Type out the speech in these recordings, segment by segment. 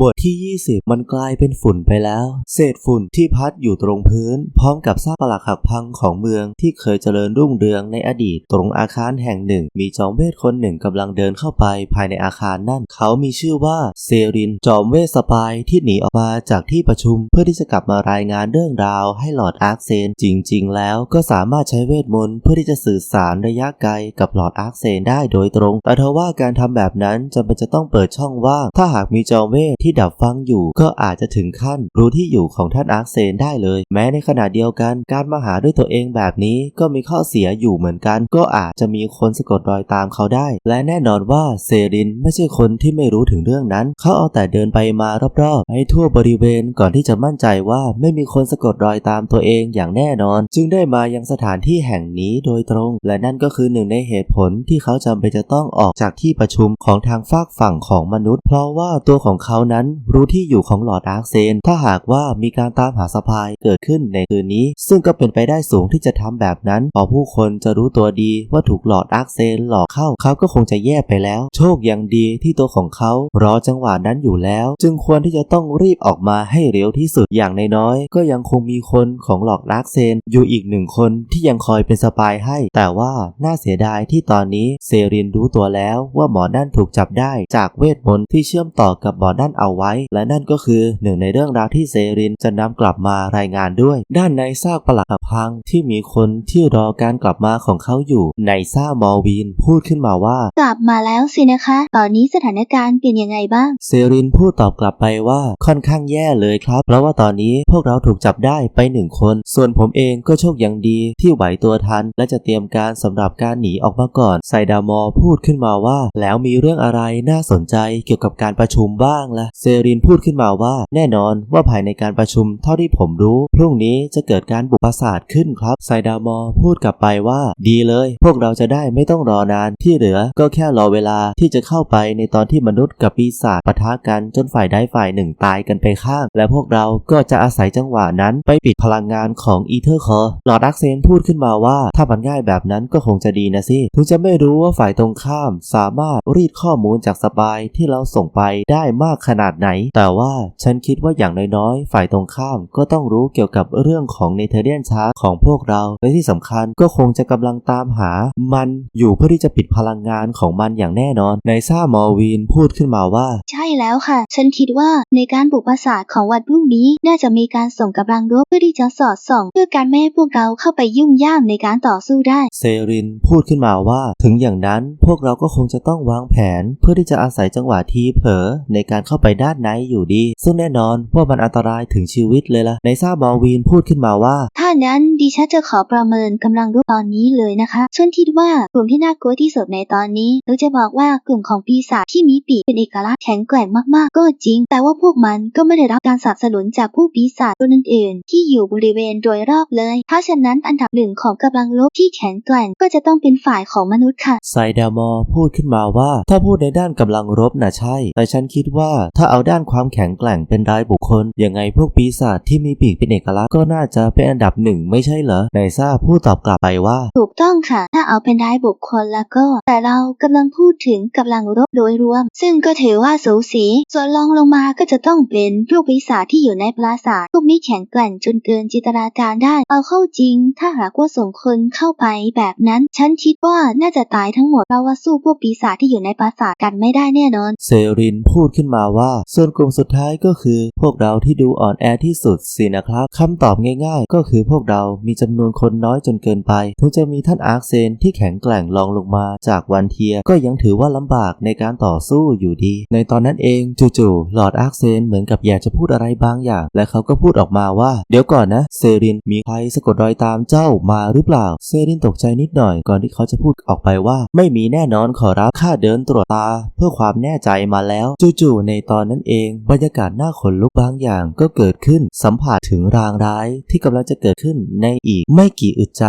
บทที่ 20 มันกลายเป็นฝุ่นไปแล้ว เศษฝุ่นที่พัดอยู่ตรงพื้น พร้อมกับซากปลักหักพังของเมืองที่เคยเจริญรุ่งเรืองในอดีต ตรงอาคารแห่งหนึ่ง มีจอมเวทคนหนึ่งกำลังเดินเข้าไปภายในอาคารนั่น เขามีชื่อว่าเซริน จอมเวทสปายที่หนีออกมาจากที่ประชุม เพื่อที่จะกลับมารายงานเรื่องราวให้หลอดอาร์คเซน จริง ๆ แล้วก็สามารถใช้เวทมนต์เพื่อที่จะสื่อสารระยะไกลกับหลอดอาร์คเซนได้โดยตรง แต่ทว่าการทำแบบนั้นจำเป็นจะต้องเปิดช่องว่างถ้าหากมีจอมเวทที่ดับฟังอยู่ ก็อาจจะถึงขั้น รู้ที่อยู่ของท่านอาร์เซนได้เลย แม้ในขณะเดียวกัน การมาหาด้วยตัวเองแบบนี้ก็มีข้อเสียอยู่เหมือนกัน ก็อาจจะมีคนสะกดรอยตามเขาได้ และแน่นอนว่าเซรินไม่ใช่คนที่ไม่รู้ถึงเรื่องนั้น เขาเอาแต่เดินไปมารอบๆให้ทั่วบริเวณก่อนที่จะมั่นใจว่าไม่มีคนสะกดรอยตามตัวเองอย่างแน่นอน จึงได้มายังสถานที่แห่งนี้โดยตรง และนั่นก็คือหนึ่งในเหตุผลที่เขาจำเป็นจะต้องออกจากที่ประชุมของทางฝากฝั่งของมนุษย์ เพราะว่าตัวของเขานั้นรู้ที่อยู่ของหลอดอาร์คเซน ถ้าหากว่ามีการตามหาสปายเกิดขึ้นในคืนนี้ ซึ่งก็เป็นไปได้สูงที่จะทำแบบนั้นพอผู้คนจะรู้ตัวดีว่าถูกหลอดอาร์คเซนหลอกเข้าเขาก็คงจะแย่ไปแล้ว โชคยังดีที่ตัวของเขารอจังหวะนั้นอยู่แล้ว จึงควรที่จะต้องรีบออกมาให้เร็วที่สุดอย่างน้อยๆก็ยังคงมีคนของหลอดอาร์คเซน อยู่อีกหนึ่งคนที่ยังคอยเป็นสปายให้ แต่ว่าน่าเสียดายที่ตอนนี้เซรินรู้ตัวแล้วว่าหมอนั่นถูกจับได้จากเวทมนต์ที่เชื่อมต่อกับหมอนั่นเอาไว้ และนั่นก็คือหนึ่งในเรื่องราวที่เซรินจะนำกลับมารายงานด้วย ด้านในซากปลักหักพังที่มีคนที่รอการกลับมาของเขาอยู่ ในซ่ามอลวินพูดขึ้นมาว่า กลับมาแล้วสินะคะ ตอนนี้สถานการณ์เป็นยังไงบ้าง เซรินพูดตอบกลับไปว่าค่อนข้างแย่เลยครับ เพราะว่าตอนนี้พวกเราถูกจับได้ไปหนึ่งคน ส่วนผมเองก็โชคยังดีที่ไหวตัวทัน และจะเตรียมการสำหรับการหนีออกมาก่อนไซดามอพูดขึ้นมาว่า แล้วมีเรื่องอะไรน่าสนใจเกี่ยวกับการประชุมบ้างล่ะเซรินพูดขึ้นมาว่า แน่นอนว่าภายในการประชุมเท่าที่ผมรู้ พรุ่งนี้จะเกิดการบุกปราสาทขึ้นครับไซดามอพูดกลับไปว่า ดีเลย พวกเราจะได้ไม่ต้องรอนานที่เหลือก็แค่รอเวลาที่จะเข้าไปในตอนที่มนุษย์กับปีศาจปะทะกันจนฝ่ายใดฝ่ายหนึ่งตายกันไปข้าง และพวกเราก็จะอาศัยจังหวะนั้นไปปิดพลังงานของอีเทอร์คอร์หลอดักเซนพูดขึ้นมาว่า ถ้ามันง่ายแบบนั้นก็คงจะดีนะสิถึงจะไม่รู้ว่าฝ่ายตรงข้าม สามารถรีดข้อมูลจากสปายที่เราส่งไปได้มากขนาดไหน แต่ว่าฉันคิดว่าอย่างน้อยๆ ฝ่ายตรงข้ามก็ต้องรู้เกี่ยวกับเรื่องของเนเธอร์เรียนชาร์ของพวกเรา และที่สำคัญก็คงจะกำลังตามหา มันอยู่เพื่อที่จะปิดพลังงานของมันอย่างแน่นอนในซ่ามอลวินพูดขึ้นมาว่า ใช่แล้วค่ะ ฉันคิดว่าในการบุกปราสาทของวันพรุ่งนี้ น่าจะมีการส่งกำลังรบเพื่อที่จะสอดส่อง เพื่อการไม่ให้พวกเราเข้าไปยุ่งย่ามในการต่อสู้ได้ เซรินพูดขึ้นมาว่า ถึงอย่างนั้นพวกเราก็คงจะต้องวางแผน เพื่อที่จะอาศัยจังหวะทีเผลอในการเข้าไปด้านในอยู่ดี ซึ่งแน่นอนว่ามันอันตรายถึงชีวิตเลยล่ะในซ่าบอลวีนพูดขึ้นมาว่า ถ้านั้นดิฉันจะขอประเมินกำลังรบตอนนี้เลยนะคะฉันคิดว่ากลุ่มที่น่ากลัวที่สุดในตอนนี้เราจะบอกว่ากลุ่มของปีศาจที่มีปีกเป็นเอกลักษณ์แข็งแกร่งมากๆ ก็จริง แต่ว่าพวกมันก็ไม่ได้รับการสนับสนุนจากผู้ปีศาจตัวอื่นๆที่อยู่บริเวณโดยรอบเลย เพราะฉะนั้นอันดับหนึ่งของกำลังรบที่แข็งแกร่งก็จะต้องเป็นฝ่ายของมนุษย์ค่ะไซดามอร์พูดขึ้นมาว่า ถ้าพูดในด้านกำลังรบน่ะใช่ แต่ฉันคิดว่าถ้าเอาด้านความแข็งแกร่งเป็นรายบุคคล ยังไงพวกปีศาจที่มีปีกเป็นเอกลักษณ์ก็น่าจะเป็นอันดับหนึ่งไม่ใช่เหรอไนซ่าพูดตอบกลับไปว่า ถูกต้องค่ะ ถ้าเอาเป็นรายบุคคลแล้วก็ แต่เรากำลังพูดถึงกำลังรบโดยรวม ซึ่งก็ถือว่าสูสี ส่วนรองลงมาก็จะต้องเป็นพวกปีศาจที่อยู่ในปราสาทพวกนี้แข็งแกร่งจนเกินจินตนาการได้ เอาเข้าจริง ถ้าหากว่าส่งคนเข้าไปแบบนั้น ฉันคิดว่าน่าจะตายทั้งหมดเพราะว่าสู้พวกปีศาจที่อยู่ในปราสาทกันไม่ได้แน่นอน เซรินพูดขึ้นมาว่าส่วนกลุ่มสุดท้ายก็คือ พวกเราที่ดูอ่อนแอที่สุดสินะครับคำตอบง่าย ๆ ก็คือพวกเรามีจำนวนคนน้อยจนเกินไป ถึงจะมีท่านอาร์คเซนที่แข็งแกร่งรองลงมาจากวันเทีย ก็ยังถือว่าลำบากในการต่อสู้อยู่ดี ในตอนนั้นเองจู่ๆหลอดอาร์คเซนเหมือนกับอยากจะพูดอะไรบางอย่าง และเขาก็พูดออกมาว่า เดี๋ยวก่อนนะเซรินมีใครสะกดรอยตามเจ้ามาหรือเปล่า เซรินตกใจนิดหน่อยก่อนที่เขาจะพูดออกไปว่า ไม่มีแน่นอนขอรับข้าเดินตรวจตา เพื่อความแน่ใจมาแล้ว จู่ๆในตอนนั้นเอง บรรยากาศน่าขนลุกบางอย่างก็เกิดขึ้นสัมผัสถึงรางร้ายที่กำลังจะเกิดขึ้นในอีกไม่กี่อึดใจ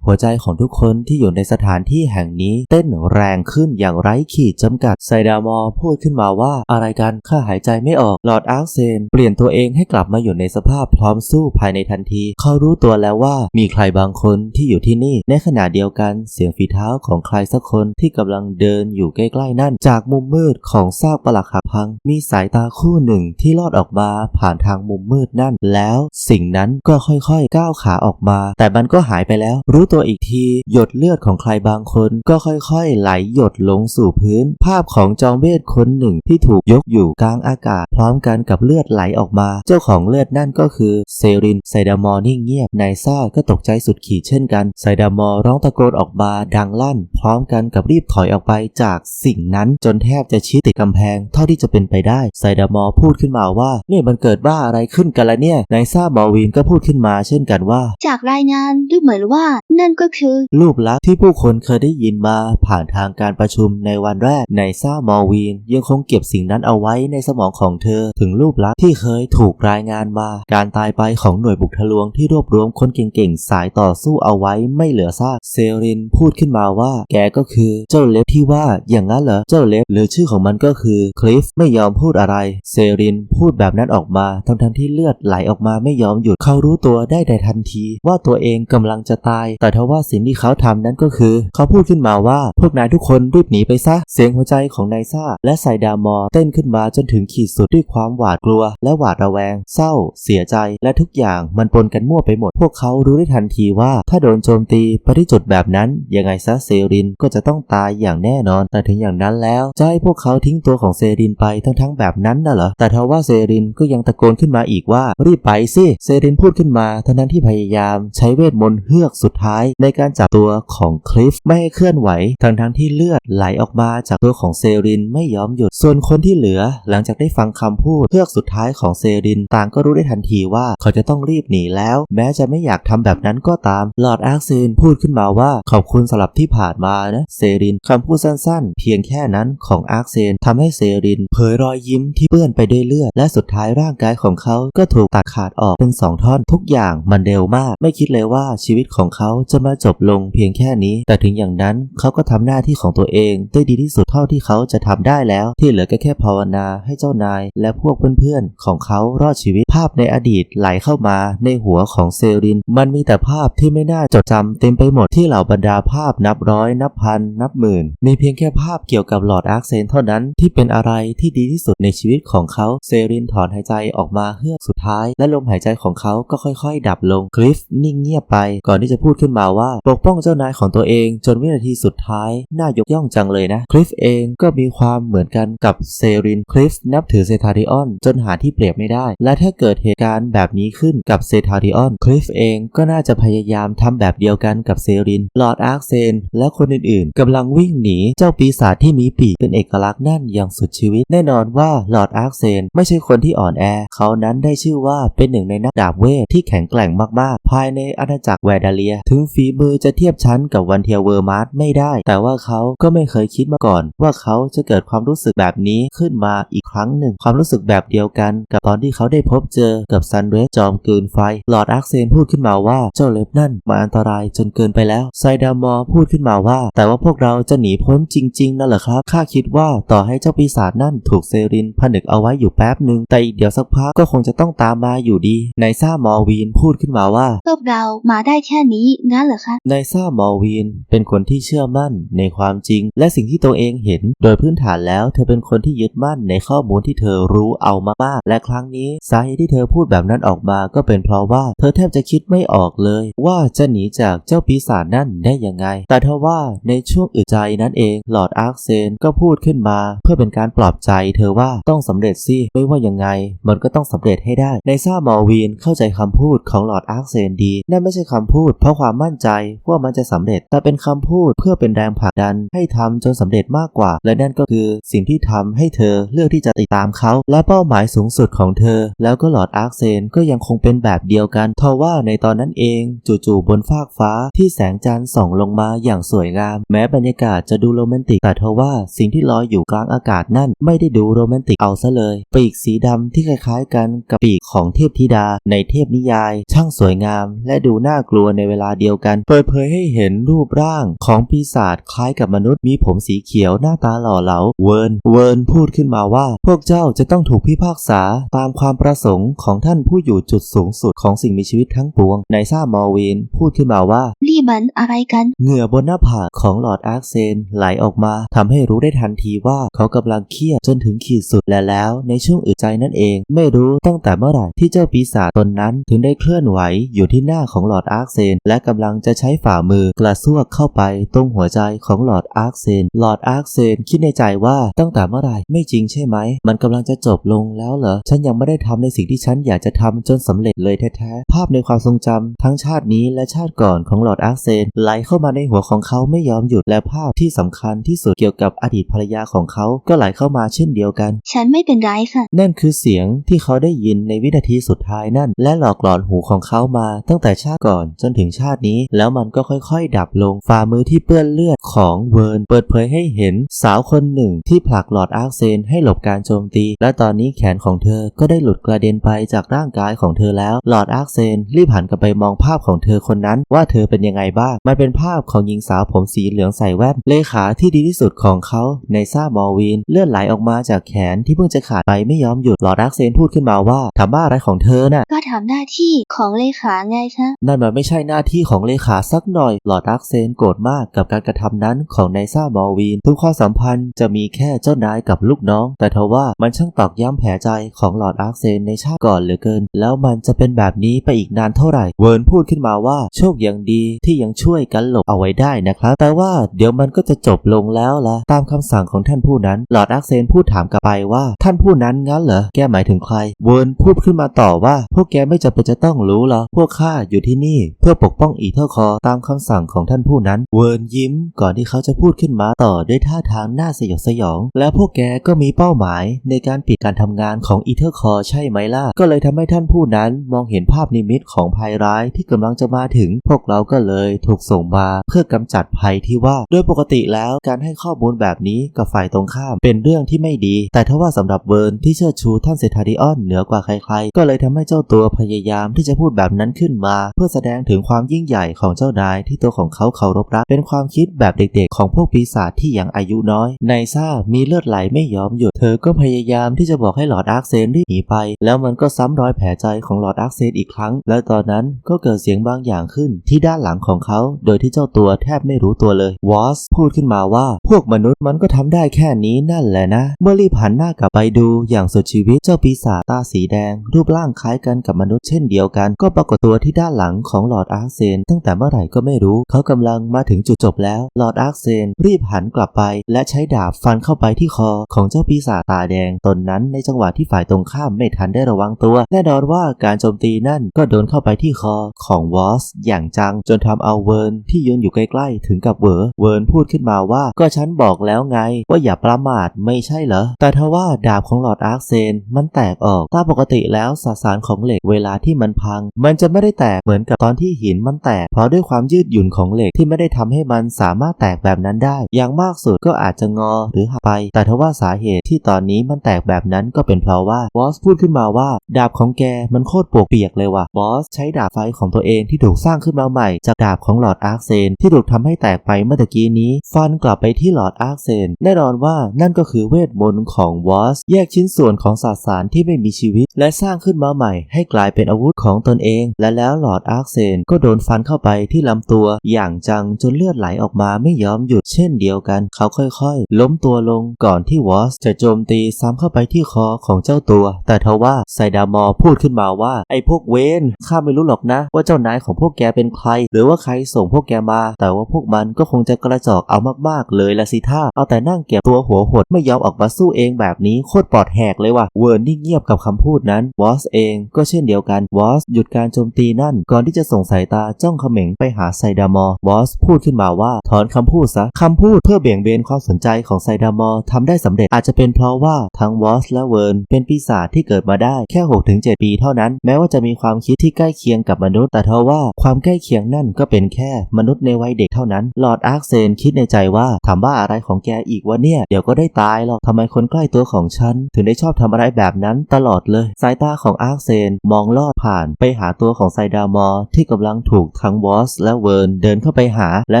หัวใจของทุกคนที่อยู่ในสถานที่แห่งนี้ เต้นแรงขึ้นอย่างไร้ขีดจำกัดไซดามอพูดขึ้นมาว่าอะไรกันข้าหายใจไม่ออกลอร์ดอาร์เซน เปลี่ยนตัวเองให้กลับมาอยู่ในสภาพพร้อมสู้ภายในทันที เขารู้ตัวแล้วว่ามีใครบางคนที่อยู่ที่นี่ ในขณะเดียวกันเสียงฝีเท้าของใครสักคนที่กำลังเดินอยู่ใกล้ๆนั่น จากมุมมืดของซากปลักหักพังมีสายตาคู่หนึ่งที่ลอดออกมาผ่านทางมุมมืดนั่น แล้วสิ่งนั้นก็ค่อยๆ ก้าวขาออกมา แต่มันก็หายไปแล้ว รู้ตัวอีกที หยดเลือดของใครบางคนก็ค่อยๆ ไหลหยดลงสู่พื้น ภาพของจอมเวทคนหนึ่งที่ถูกยกอยู่กลางอากาศ พร้อมกันกับเลือดไหลออกมา เจ้าของเลือดนั่นก็คือเซรินไซดามอร์นิ่งเงียบนายซ่าก็ตกใจสุดขีดเช่นกันไซดามอร์ร้องตะโกนออกมาดังลั่น พร้อมกันกับรีบถอยออกไปจากสิ่งนั้นจนแทบจะชิดติดกำแพงเท่าที่จะเป็นไปได้ไซดามอพูดขึ้นมาว่านี่มันเกิดบ้าอะไรขึ้นกันละเนี่ยนายซ่ามอวินก็พูดขึ้นมาเช่นกันว่า จากรายงานดูเหมือนว่า นั่นก็คือ รูปลักษณ์ที่ผู้คนเคยได้ยินมาผ่านทางการประชุมในวันแรกในซ่ามอวีนยังคงเก็บสิ่งนั้นเอาไว้ในสมองของเธอ ถึงรูปลักษณ์ที่เคยถูกรายงานมาการตายไปของหน่วยบุกทะลวงที่รวบรวมคนเก่งๆสายต่อสู้เอาไว้ไม่เหลือซากเซรินพูดขึ้นมาว่า แกก็คือเจ้าเล็บที่ว่าอย่างนั้นเหรอเจ้าเล็บหรือชื่อของมันก็คือคลิฟไม่ยอมพูดอะไร เซรินพูดแบบนั้นออกมาทั้งๆที่เลือดไหลออกมาไม่ยอมหยุดเขารู้ตัวได้ในทันที ว่าตัวเองกำลังจะตาย แต่ทว่าสิ่งที่เขาทำนั้นก็คือ เขาพูดขึ้นมาว่าพวกนายทุกคนรีบหนีไปซะ เสียงหัวใจของนายซ่าและไซดามอร์เต้นขึ้นมาจนถึงขีดสุดด้วยความหวาดกลัว และหวาดระแวง เศร้า เสียใจ และทุกอย่างมันปนกันมั่วไปหมด พวกเขารู้ได้ทันทีว่าถ้าโดนโจมตีไปที่จุดแบบนั้น ยังไงซะเซรินก็จะต้องตายอย่างแน่นอน แต่ถึงอย่างนั้นแล้วจะให้พวกเขาทิ้งตัวของเซรินไปทั้งๆแบบนั้นน่ะเหรอ แต่ทว่าเซรินก็ยังตะโกนขึ้นมาอีกว่า รีบไปสิเซรินพูดขึ้นมาทั้งนั้นที่พยายามใช้เวทมนต์เฮือกสุดท้าย ในการจับตัวของคลิฟไม่ให้เคลื่อนไหวทั้งทั้งๆที่เลือดไหลออกมาจากตัวของเซรินไม่ยอมหยุด ส่วนคนที่เหลือหลังจากได้ฟังคำพูดเฮือกสุดท้ายของเซรินต่างก็รู้ได้ทันทีว่าเขาจะต้องรีบหนีแล้ว แม้จะไม่อยากทำแบบนั้นก็ตามลอร์ดอาร์เซนพูดขึ้นมาว่าขอบคุณสำหรับที่ผ่านมานะเซรินคำพูดสั้นๆ เพียงแค่นั้นของอาร์เซนทำให้เซรินเผยรอยยิ้มที่เปื้อนไปด้วยเลือดและสุดท้ายร่างกายของเขาก็ถูกตัดขาดออกเป็นสองท่อนทุกอย่างมันเร็วมาก ไม่คิดเลยว่าชีวิตของเขาจะมาจบลงเพียงแค่นี้ แต่ถึงอย่างนั้นเขาก็ทำหน้าที่ของตัวเองได้ดีที่สุดเท่าที่เขาจะทำได้แล้ว ที่เหลือก็แค่ภาวนาให้เจ้านาย และพวกเพื่อนๆ ของเขารอดชีวิตภาพในอดีตไหลเข้ามาในหัวของเซริน มันมีแต่ภาพที่ไม่น่าจดจำเต็มไปหมดที่เหล่าบรรดาภาพนับร้อย นับพัน นับหมื่น มีเพียงแค่ภาพเกี่ยวกับหลอดอาร์เซนเท่านั้นที่เป็นอะไรที่ดีที่สุดในชีวิตของเขาเซรินถอนหายใจออกมาเฮือกสุดท้าย และลมหายใจของเขาก็ค่อยๆ ดับลงคลิฟนิ่งเงียบไป ก่อนที่จะพูดขึ้นมาว่า ปกป้องเจ้านายของตัวเองจนวินาทีสุดท้ายน่ายกย่องจังเลยนะ คลิฟเองก็มีความเหมือนกันกับเซรินคลิฟนับถือเซทาริออนจนหาที่เปรียบไม่ได้ และถ้าเกิดเหตุการณ์แบบนี้ขึ้นกับเซทาริออนคลิฟเองก็น่าจะพยายามทำแบบเดียวกันกับเซรินลอร์ดอาร์เซนและคนอื่นๆกำลังวิ่งหนีเจ้าปีศาจที่มีปีกเป็นเอกลักษณ์นั่นอย่างสุดชีวิตแน่นอนว่าลอร์ดอาร์เซนไม่ใช่คนที่อ่อนแอ เขานั้นได้ชื่อว่าเป็นหนึ่งในนักดาบเวทที่แข็งแกร่งมากๆ ภายในอาณาจักรแวร์ดาเลีย ถึงฝีมือจะเทียบชั้นกับวันเทียเวอร์มาร์ไม่ได้ แต่ว่าเขาก็ไม่เคยคิดมาก่อน ว่าเขาจะเกิดความรู้สึกแบบนี้ขึ้นมาอีกครั้งหนึ่ง ความรู้สึกแบบเดียวกัน กับตอนที่เขาได้พบเจอกับซันเรสจอมกืนไฟลอร์ดอาร์เซนพูดขึ้นมาว่าเจ้าเล็บนั่นมาอันตรายจนเกินไปแล้วไซดามอพูดขึ้นมาว่า แต่ว่าพวกเราจะหนีพ้นจริงๆนั่นเหรอครับข้าคิดว่าต่อให้เจ้าปีศาจนั่นถูกเซรินผนึกเอาไว้อยู่แป๊บหนึ่งแต่อีกเดี๋ยวสักพักก็คงจะต้องตามมาอยู่ดีนายซ่ามอร์วีนพูดขึ้นมาว่าพวกเรามาได้แค่นี้งั้นเหรอคะนายซ่ามอร์วีนเป็นคนที่เชื่อมั่นในความจริง และสิ่งที่ตัวเองเห็น โดยพื้นฐานแล้ว เธอเป็นคนที่ยึดมั่นในข้อมูลที่เธอรู้เอามากๆและครั้งนี้สาเหตุที่เธอพูดแบบนั้นออกมาก็เป็นเพราะว่า เธอแทบจะคิดไม่ออกเลย ว่าจะหนีจากเจ้าปีศาจนั่นได้ยังไง แต่ทว่าในช่วงอึดใจนั้นเอง หลอดอาร์คเซนก็พูดขึ้นมา เพื่อเป็นการปลอบใจเธอว่าต้องสำเร็จสิไม่ว่ายังไง มันก็ต้องสำเร็จให้ได้ในซ่ามอวีนเข้าใจคำพูดของหลอดอาร์คเซนดีนั่นไม่ใช่คำพูด เพราะความมั่นใจว่ามันจะสำเร็จ แต่เป็นคำพูดเพื่อเป็นแรงผลักดันให้ทำจนสำเร็จมากกว่า และนั่นก็คือสิ่งที่ทำให้เธอเลือกที่จะติดตามเขา และเป้าหมายสูงสุดของเธอ แล้วก็หลอดอาร์คเซนก็ยังคงเป็นแบบเดียวกันทว่าในตอนนั้นเองจู่ๆบนฟากฟ้าที่แสงจันทร์ส่องลงมาอย่างสวยงาม แม้บรรยากาศจะดูโรแมนติกแต่ทว่าสิ่งที่ลอยอยู่กลางอากาศนั่นไม่ได้ดูโรมนติกเอาซะเลย ปีกสีดำที่คล้ายๆกันกับปีกของเทพธิดาในเทพนิยาย ช่างสวยงาม และดูน่ากลัวในเวลาเดียวกัน เปิดเผยให้เห็นรูปร่างของปีศาจคล้ายกับมนุษย์มีผมสีเขียวหน้าตาหล่อเหลาเวิร์นเวิร์นพูดขึ้นมาว่า พวกเจ้าจะต้องถูกพิพากษาตามความประสงค์ของท่านผู้อยู่จุดสูงสุดของสิ่งมีชีวิตทั้งปวง ในซ่ามอร์วีนพูดขึ้นมาว่า นี่มันอะไรกัน เหงื่อบนหน้าผากของหลอดอาร์คเซนไหลออกมาทำให้รู้ได้ทันทีว่าเขากำลังเครียดจนถึงขีดสุดและแล้วในช่วงอึดใจนั่นเอง ไม่รู้ตั้งแต่เมื่อไหร่ที่เจ้าปีศาจตนนั้นถึงได้เคลื่อนไหวอยู่ที่หน้าของหลอดอาร์คเซนและกำลังจะใช้ฝ่ามือกระซวกเข้าไปตรงหัวใจของหลอดอาร์คเซนหลอดอาร์คเซนคิดในใจว่าตั้งแต่เมื่อไหร่ไม่จริงใช่ไหม มันกำลังจะจบลงแล้วเหรอฉันยังไม่ได้ทำในสิ่งที่ฉันอยากจะทำจนสำเร็จเลยแท้ๆภาพในความทรงจำทั้งชาตินี้และชาติก่อนของหลอดอาร์คเซนไหลเข้ามาในหัวของเขาไม่ยอมหยุดและภาพที่สำคัญที่สุดเกี่ยวกับอดีตภรรยาของเขาก็ไหลเข้ามาเช่นเดียวกัน ฉันไม่เป็นไรค่ะ นั่นคือเสียงที่เขาได้ยินในวินาทีสุดท้ายนั่น และหลอกหลอนหูของเขามาตั้งแต่ชาติก่อนจนถึงชาตินี้ แล้วมันก็ค่อยๆ ดับลงฝ่ามือที่เปื้อนเลือดของเวิร์นเปิดเผยให้เห็นสาวคนหนึ่งที่ผลักหลอดอาร์คเซนให้หลบการโจมตี และตอนนี้แขนของเธอก็ได้หลุดกระเด็นไปจากร่างกายของเธอแล้ว หลอดอาร์คเซนรีบหันกลับไปมองภาพของเธอคนนั้นว่าเธอเป็นยังไงบ้าง มันเป็นภาพของหญิงสาวผมสีเหลืองใส่แว่น เลขาที่ดีที่สุดของเขาในซ่ามอร์วีนเลือดไหลออกมาจากแขนที่เพิ่งจะขาดไปไม่ยอมหยุด หลอดอาร์คเซนพูดขึ้นมาว่าทำบ้าอะไรของเธอน่ะ ก็ทำหน้าที่ของเลขาไงคะ นั่นมันไม่ใช่หน้าที่ของเลขาสักหน่อย หลอดอาร์คเซนโกรธมากกับการกระทำนั้นของนายซ่ามอร์วีนทุกความสัมพันธ์จะมีแค่เจ้านายกับลูกน้อง แต่ทว่ามันช่างตอกย้ำแผลใจของหลอดอาร์คเซนในชาติก่อนเหลือเกิน แล้วมันจะเป็นแบบนี้ไปอีกนานเท่าไหร่ เวิร์นพูดขึ้นมาว่าโชคยังดีที่ยังช่วยกันหลบเอาไว้ได้นะครับ แต่ว่าเดี๋ยวมันก็จะจบลงแล้วละตามคำสั่งของท่านผู้นั้น หลอดอาร์เซนพูดถามกลับไปว่า ท่านผู้นั้นงั้นเหรอ แกหมายถึงใคร เวิร์นพูดขึ้นมาต่อว่า พวกแกไม่จำเป็นจะต้องรู้หรอกพวกข้าอยู่ที่นี่ เพื่อปกป้องอีเทอร์คอตามคำสั่งของท่านผู้นั้น เวิร์นยิ้ม ก่อนที่เขาจะพูดขึ้นมาต่อด้วยท่าทางน่าสยดสยอง และพวกแกก็มีเป้าหมายในการปิดการทำงานของอีเทอร์คอใช่ไหมล่ะ ก็เลยทำให้ท่านผู้นั้นมองเห็นภาพนิมิตของภัยร้ายที่กำลังจะมาถึง พวกเราก็เลยถูกส่งมาเพื่อกำจัดภัยที่ว่า โดยปกติแล้วการให้ข้อมูลแบบนี้กับฝ่ายตรงข้ามเป็นเรื่องที่ไม่ดี แต่ทว่าสำหรับเวิร์นที่เชิดชูท่านเซธาริออนเหนือกว่าใครๆ ก็เลยทำให้เจ้าตัวพยายามที่จะพูดแบบนั้นขึ้นมา เพื่อแสดงถึงความยิ่งใหญ่ของเจ้านายที่ตัวของเขาเคารพรักเป็นความคิดแบบเด็กๆ ของพวกปีศาจที่ยังอายุน้อยไนซ่ามีเลือดไหลไม่ยอมหยุดเธอก็พยายามที่จะบอกให้หลอดอาร์คเซนรีบหนีไป แล้วมันก็ซ้ำรอยแผลใจของหลอดอาร์คเซนอีกครั้ง และตอนนั้นก็เกิดเสียงบางอย่างขึ้นที่ด้านหลังของเขา โดยที่เจ้าตัวแทบไม่รู้ตัวเลยวอสพูดขึ้นมาว่า พวกมนุษย์มันก็ทำได้แค่นี้นั่นแหละนะ เมื่อรีบหันหน้ากลับไปดูอย่างสุดชีวิตเจ้าปีศาจตาสีแดง รูปร่างคล้ายกันกับมนุษย์เช่นเดียวกัน ก็ปรากฏตัวที่ด้านหลังของหลอดอาร์เซน ตั้งแต่เมื่อไหร่ก็ไม่รู้ เขากำลังมาถึงจุดจบแล้ว หลอดอาร์เซน รีบหันกลับไป และใช้ดาบฟันเข้าไปที่คอของเจ้าปีศาจตาแดงตนนั้นในจังหวะที่ฝ่ายตรงข้ามไม่ทันได้ระวังตัว แน่นอนว่าการโจมตีนั่นก็โดนเข้าไปที่คอของวอสอย่างจังจนททำเอาเวิร์นที่ยืนอยู่ใกล้ ๆ ถึงกับเวอเวิร์นพูดขึ้นมาว่าก็ฉันบอกแล้วไง ว่าอย่าประมาทไม่ใช่เหรอ แต่ทว่าดาบของหลอดอาร์คเซนมันแตกออกตามปกติแล้วสสารของเหล็กเวลาที่มันพัง มันจะไม่ได้แตกเหมือนกับตอนที่หินมันแตก เพราะด้วยความยืดหยุ่นของเหล็กที่ไม่ได้ทำให้มันสามารถแตกแบบนั้นได้ อย่างมากสุดก็อาจจะงอหรือหักไป แต่ทว่าสาเหตุที่ตอนนี้มันแตกแบบนั้นก็เป็นเพราะว่าบอสพูดขึ้นมาว่า ดาบของแกมันโคตรปวกเปียกเลยว่ะบอสใช้ดาบไฟของตัวเองที่ถูกสร้างขึ้นมาใหม่จากดาบของหลอดอาร์คเซนที่ถูกทำให้แตกไปเมื่อกี้นี้ ฟันกลับไปที่หลอดอาร์คเซนแน่นอนว่านั่นก็คือเวทมนต์ของวอสแยกชิ้นส่วนของสสารที่ไม่มีชีวิต และสร้างขึ้นมาใหม่ ให้กลายเป็นอาวุธของตนเอง และแล้วหลอดอาร์คเซนก็โดนฟันเข้าไปที่ลำตัว อย่างจังจนเลือดไหลออกมาไม่ยอมหยุดเช่นเดียวกัน เขาค่อยๆ ล้มตัวลงก่อนที่วอสจะโจมตีซ้ำเข้าไปที่คอของเจ้าตัว แต่ทว่าไซดามอพูดขึ้นมาว่าไอ้พวกเวนข้าไม่รู้หรอกนะ ว่าเจ้านายของพวกแกเป็นใครหรือว่าใครส่งพวกแกมา แต่ว่าพวกมันก็คงจะกระจอกเอามากๆเลยละสิท่า เอาแต่นั่งเก็บตัวหัวหดไม่ยอมออกมาสู้เองแบบนี้โคตรปลอดแหกเลยว่ะ เวิร์นนี่เงียบกับคำพูดนั้น วอสเองก็เช่นเดียวกัน วอสหยุดการโจมตีนั่น ก่อนที่จะส่งสายตาจ้องเขม็งไปหาไซดามอร์ วอสพูดขึ้นมาว่าถอนคำพูดซะคำพูดเพื่อเบี่ยงเบนความสนใจของไซดามอร์ทำได้สำเร็จอาจจะเป็นเพราะว่าทั้งวอสและเวิร์นเป็นปีศาจที่เกิดมาได้แค่ 6-7 ปีเท่านั้น แม้ว่าจะมีความคิดที่ใกล้เคียงกับมนุษย์ แต่ทว่าความใกล้เคียงนั่นก็เป็นแค่มนุษย์ในวัยเด็กเท่านั้น หลอดอาร์คเซนคิดในใจว่าถามว่าอะไรของแกอีกวะเนี่ย เดี๋ยวก็ได้ตายหรอกทำไมคนใกล้ตัวของฉัน ถึงได้ชอบทำอะไรแบบนั้นตลอดเลย สายตาของอาร์คเซนมองลอดผ่านไปหาตัวของไซดามอร์ที่กำลังถูกทั้งวอสและเวิร์นเดินเข้าไปหา และ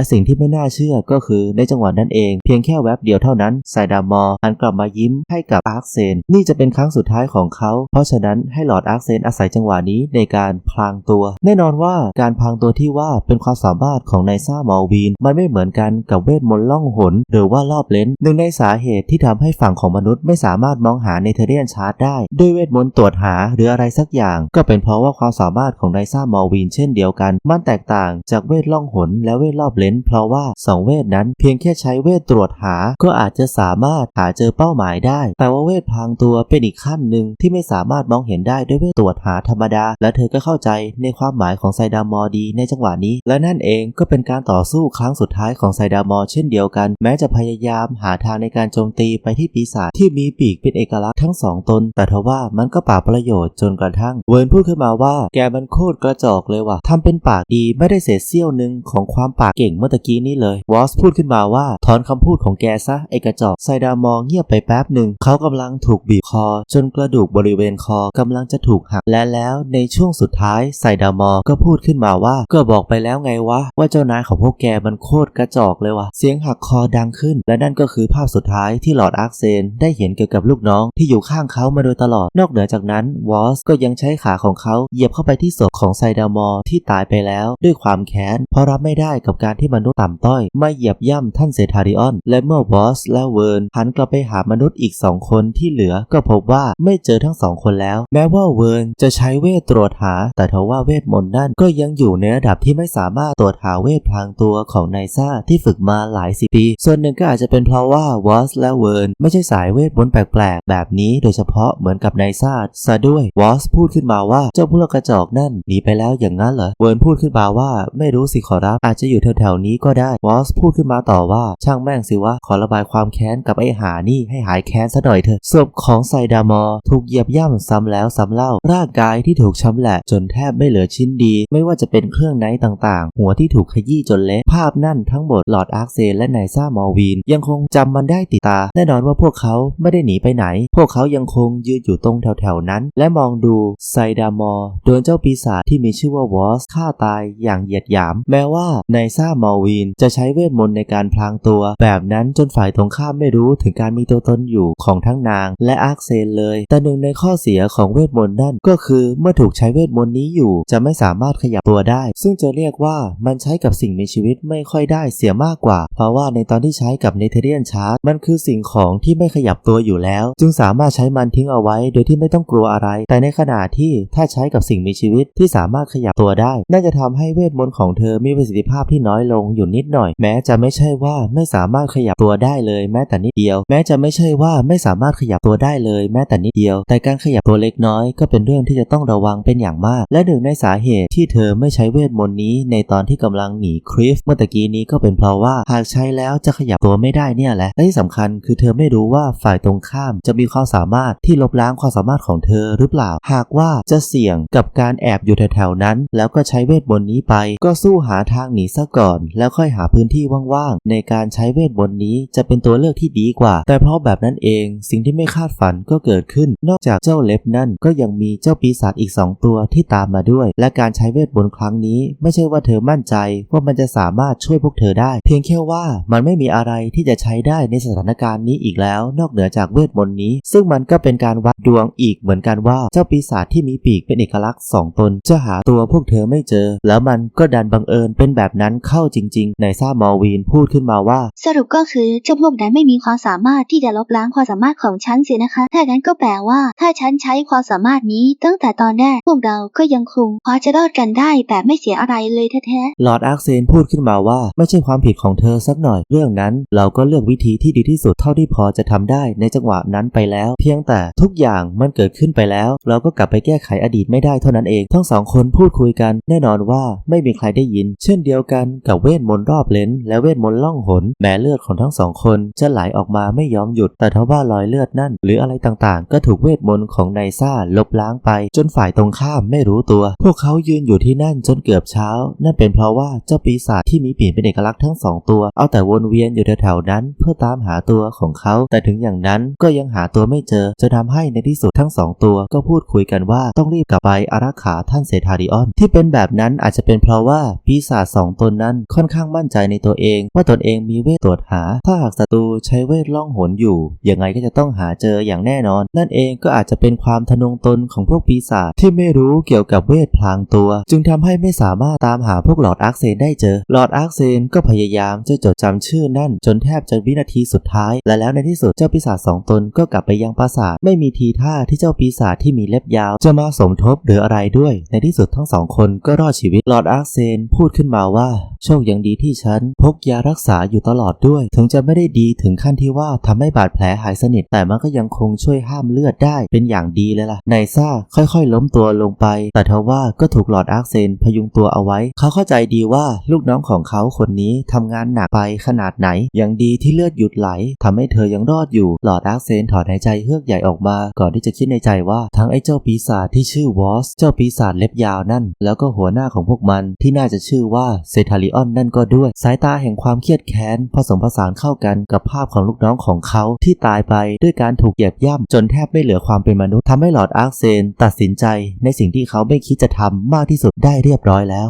สิ่งที่ไม่น่าเชื่อก็คือในจังหวะนั้นเอง เพียงแค่แวบเดียวเท่านั้นไซดามอร์หันกลับมายิ้มให้กับอาร์คเซนนี่จะเป็นครั้งสุดท้ายของเขาเพราะฉะนั้นให้หลอดอาร์คเซนอาศัยจังหวะนี้ในการพลางตัว แน่นอนว่าการพลางตัวที่ว่าเป็นความสามารถของนายซ่ามอลวีน มันไม่เหมือนกันกับเวทมนต์ล่องหน หรือว่ารอบเลนหนึ่งในสาเหตุที่ทำให้ฝั่งของมนุษย์ไม่สามารถมองหาเนเธอเรียนชาร์ดได้ ด้วยเวทมนต์ตรวจหาหรืออะไรสักอย่าง ก็เป็นเพราะว่าความสามารถของนายซ่ามอลวีนเช่นเดียวกัน มันแตกต่างจากเวทล่องหนและเวทรอบเลนเพราะว่าสองเวทนั้นเพียงแค่ใช้เวทตรวจหา ก็อาจจะสามารถหาเจอเป้าหมายได้ แต่ว่าเวทพางตัวเป็นอีกขั้นหนึ่งที่ไม่สามารถมองเห็นได้ด้วยเวทตรวจหาธรรมดา และเธอก็เข้าใจในความหมายของไซดามอดีในจังหวะนี้และนั่นเองก็เป็นการต่อสู้ครั้งสุดท้ายของไซดามอร์เช่นเดียวกัน แม้จะพยายามหาทางในการโจมตีไปที่ปีศาจที่มีปีกเป็นเอกลักษณ์ทั้งสองตน แต่ทว่ามันก็ป่าประโยชน์จนกระทั่ง เวิร์นพูดขึ้นมาว่าแกมันโคตรกระจอกเลยว่ะทำเป็นปากดีไม่ได้เศษเสี้ยวหนึ่งของความปากเก่งเมื่อตะกี้นี้เลยวอสพูดขึ้นมาว่าถอนคำพูดของแกซะไอกระจอกไซดามอเงียบไปแป๊บหนึ่งเขากำลังถูกบีบคอ จนกระดูกบริเวณคอกำลังจะถูกหักและแล้วในช่วงสุดท้ายไซดามอก็พูดขึ้นมาว่าก็บอกไปแล้วไงวะ ว่าเจ้านายของพวกแกมันโคตรกระจอกเลยวะเสียงหักคอดังขึ้น และนั่นก็คือภาพสุดท้ายที่หลอดอาร์คเซนได้เห็นเกี่ยวกับลูกน้องที่อยู่ข้างเขามาโดยตลอด นอกเหนือจากนั้นวอสก็ยังใช้ขาของเขาเหยียบเข้าไปที่ศพของไซดามอร์ที่ตายไปแล้ว ด้วยความแค้นเพราะรับไม่ได้กับการที่มนุษย์ต่ำต้อยมาเหยียบย่ำท่านเซทาริออน และเมื่อวอสและเวิร์นหันกลับไปหามนุษย์อีกสองคนที่เหลือก็พบว่าไม่เจอทั้งสองคนแล้ว แม้ว่าเวิร์นจะใช้เวทตรวจหา แต่ทว่าเวทมนต์นั่นก็ยังอยู่ในระดับที่ไม่สามารถตรวจหาเวทพลางตัวของไนซ่าที่ฝึกมาหลายสิบปี ส่วนหนึ่งก็อาจจะเป็นเพราะว่าวอสและเวิร์นไม่ใช่สายเวทมนต์แปลกๆ แบบนี้โดยเฉพาะเหมือนกับไนซ่าซะด้วยวอสพูดขึ้นมาว่าเจ้าพวกกระจอกนั่นหนีไปแล้วอย่างนั้นเหรอเวิร์นพูดขึ้นมาว่าไม่รู้สิขอรับอาจจะอยู่แถวๆนี้ก็ได้วอสพูดขึ้นมาต่อว่าช่างแม่งสิวะขอระบายความแค้นกับไอ้หานี่ให้หายแค้นซะหน่อยเถอะศพของไซดามอร์ถูกเหยียบย่ำซ้ำแล้วซ้ำเล่าร่างกายที่ถูกช้ำแหละจนแทบไม่เหลือชิ้นดี ไม่ว่าจะเป็นเครื่องไนท์ต่างๆ หัวที่ถูกขยี้จนเละภาพนั่นทั้งหมดหลอดอาร์คเซนและไนซ่ามอลวีน ยังคงจำมันได้ติดตา แน่นอนว่าพวกเขาไม่ได้หนีไปไหน พวกเขายังคงยืนอยู่ตรงแถวๆนั้น และมองดูไซดามอร์โดนเจ้าปีศาจที่มีชื่อว่าวอสฆ่าตายอย่างเหยียดหยาม แม้ว่าไนซ่ามอลวีนจะใช้เวทมนต์ในการพลางตัว แบบนั้นจนฝ่ายตรงข้ามไม่รู้ถึงการมีตัวตนอยู่ของทั้งนาง และอาร์คเซนเลย แต่หนึ่งในข้อเสียของเวทมนต์นั่นก็คือเมื่อถูกใช้เวทมนต์นี้อยู่ จะไม่สามารถขยับตัวได้ ซึ่งจะเรียกว่ามันใช้กับสิ่งมีชีวิตไม่ค่อยได้เสียมากกว่า เพราะว่าในตอนที่ใช้กับเนเธอเรียนชาร์ดมันคือสิ่งของที่ไม่ขยับตัวอยู่แล้ว จึงสามารถใช้มันทิ้งเอาไว้โดยที่ไม่ต้องกลัวอะไร แต่ในขณะที่ถ้าใช้กับสิ่งมีชีวิตที่สามารถขยับตัวได้ น่าจะทำให้เวทมนต์ของเธอมีประสิทธิภาพที่น้อยลงอยู่นิดหน่อย แม้จะไม่ใช่ว่าไม่สามารถขยับตัวได้เลยแม้แต่นิดเดียว แม้จะไม่ใช่ว่าไม่สามารถขยับตัวได้เลยแม้แต่นิดเดียว แต่การขยับตัวเล็กน้อยก็เป็นเรื่องที่จะต้องระวังเป็นอย่างมาก และหนึ่งในสาเหตุที่เธอไม่ใช้เวทมนต์นี้ในตอนที่กำลังหนีคริฟเมื่อตะกี้นี้ก็เป็นเพราะว่าหากใช้แล้วจะขยับตัวไม่ได้เนี่ยแหละและที่สำคัญคือเธอไม่รู้ว่าฝ่ายตรงข้ามจะมีความสามารถที่ลบล้างความสามารถของเธอหรือเปล่า หากว่าจะเสี่ยงกับการแอบอยู่แถวๆนั้น แล้วก็ใช้เวทมนต์นี้ไป ก็สู้หาทางหนีซะก่อน แล้วค่อยหาพื้นที่ว่างๆในการใช้เวทมนต์นี้จะเป็นตัวเลือกที่ดีกว่า แต่เพราะแบบนั้นเอง สิ่งที่ไม่คาดฝันก็เกิดขึ้น นอกจากเจ้าเล็บนั่นก็ยังมีเจ้าปีศาจอีก 2 ตัวที่ตามมาด้วย และการใช้เวทมนต์ครั้งนี้ไม่ใช่ว่าเธอมั่นใจว่ามันจะสามารถช่วยพวกเธอได้ เพียงแค่ว่ามันไม่มีอะไรที่จะใช้ได้ในสถานการณ์นี้อีกแล้ว นอกเหนือจากเวทมนต์นี้ ซึ่งมันก็เป็นการวัดดวงอีกเหมือนกันว่าเจ้าปีศาจที่มีปีกเป็นเอกลักษณ์ 2 ตน จะหาตัวพวกเธอไม่เจอ แล้วมันก็ดันบังเอิญเป็นแบบนั้นเข้าจริง ๆ ในซ่ามอลวีนพูดขึ้นมาว่า สรุปก็คือเจ้าพวกนั้นไม่มีความสามารถที่จะลบล้างความสามารถของฉันเสินะคะ ถ้างั้นก็แปลว่า ถ้าฉันใช้ความสามารถนี้ตั้งแต่ตอนแรกพวกเราก็ยังคงพอจะรอดกันได้แบบไม่เสียอะไรเลยแท้หลอดอาร์เซนพูดขึ้นมาว่าไม่ใช่ความผิดของเธอสักหน่อย เรื่องนั้นเราก็เลือกวิธีที่ดีที่สุดเท่าที่พอจะทำได้ในจังหวะนั้นไปแล้ว เพียงแต่ทุกอย่างมันเกิดขึ้นไปแล้ว เราก็กลับไปแก้ไขอดีตไม่ได้เท่านั้นเอง ทั้งสองคนพูดคุยกัน แน่นอนว่าไม่มีใครได้ยิน เช่นเดียวกันกับเวทมนต์รอบเลนและเวทมนต์ล่องหน แม้เลือดของทั้งสองคนจะไหลออกมาไม่ยอมหยุด แต่ทว่ารอยเลือดนั่น หรืออะไรต่างๆ ก็ถูกเวทมนต์ของของนายซ่าลบล้างไป จนฝ่ายตรงข้ามไม่รู้ตัว พวกเขายืนอยู่ที่นั่นจนเกือบเช้านั่นเป็นเพราะว่าเจ้าปีศาจที่มีปีกเป็นเอกลักษณ์ทั้งสองตัว เอาแต่วนเวียนอยู่แถวๆนั้น เพื่อตามหาตัวของเขา แต่ถึงอย่างนั้นก็ยังหาตัวไม่เจอจะทำให้ในที่สุดทั้งสองตัว ก็พูดคุยกันว่าต้องรีบกลับไปอารักขาท่านเซธาริออน ที่เป็นแบบนั้นอาจจะเป็นเพราะว่าปีศาจสองตนนั้นค่อนข้างมั่นใจในตัวเอง ว่าตนเองมีเวทตรวจหา ถ้าหากศัตรูใช้เวทล่องหนอยู่ยังไงก็จะต้องหาเจออย่างแน่นอน นั่นเองก็อาจจะเป็นความทะนงตนของพวกปีศาจที่ไม่รู้เกี่ยวกับเวทพลางตัว จึงทำให้ไม่สามารถตามหาพวกหลอดอาร์คเซนได้เจอ หลอดอาร์คเซนก็พยายามจะจดจำชื่อนั่น จนแทบจะวินาทีสุดท้าย และแล้วในที่สุดเจ้าปีศาจสองตนก็กลับไปยังปราสาทไม่มีทีท่าที่เจ้าปีศาจที่มีเล็บยาว จะมาสมทบหรืออะไรด้วย ในที่สุดทั้งสองคนก็รอดชีวิตหลอดอาร์คเซนพูดขึ้นมาว่า โชคยังดีที่ฉันพกยารักษาอยู่ตลอดด้วย ถึงจะไม่ได้ดีถึงขั้นที่ว่าทำให้บาดแผลหายสนิท แต่มันก็ยังคงช่วยห้ามเลือดได้เป็นอย่างดีเลยล่ะนายซ่าค่อยๆ ล้มตัวลงไป แต่ทว่าก็ถูกหลอดอาร์คเซนพยุงตัวเอาไว้เขาเข้าใจดีว่าลูกน้องของเขาคนนี้ทำงานหนักไปขนาดไหน ยังดีที่เลือดหยุดไหลทำให้เธอยังรอดอยู่ หลอดอาร์คเซนถอนหายใจเฮือกใหญ่ออกมา ก่อนที่จะคิดในใจว่าทั้งไอ้เจ้าปีศาจที่ชื่อวอส เจ้าปีศาจเล็บยาวนั่น แล้วก็หัวหน้าของพวกมันที่น่าจะชื่อว่าเซทาริออนนั่นก็ด้วย สายตาแห่งความเครียดแค้นผสมผสานเข้ากันกับภาพของลูกน้องของเขาที่ตายไปด้วยการถูกเหยียบย่ำจนแทบไม่เหลือความเป็นมนุษย์ทำให้หลอดอาร์คเซนตัดสินใจในสิ่งที่เขาไม่คิดจะทำมากที่สุดได้เรียบร้อยแล้ว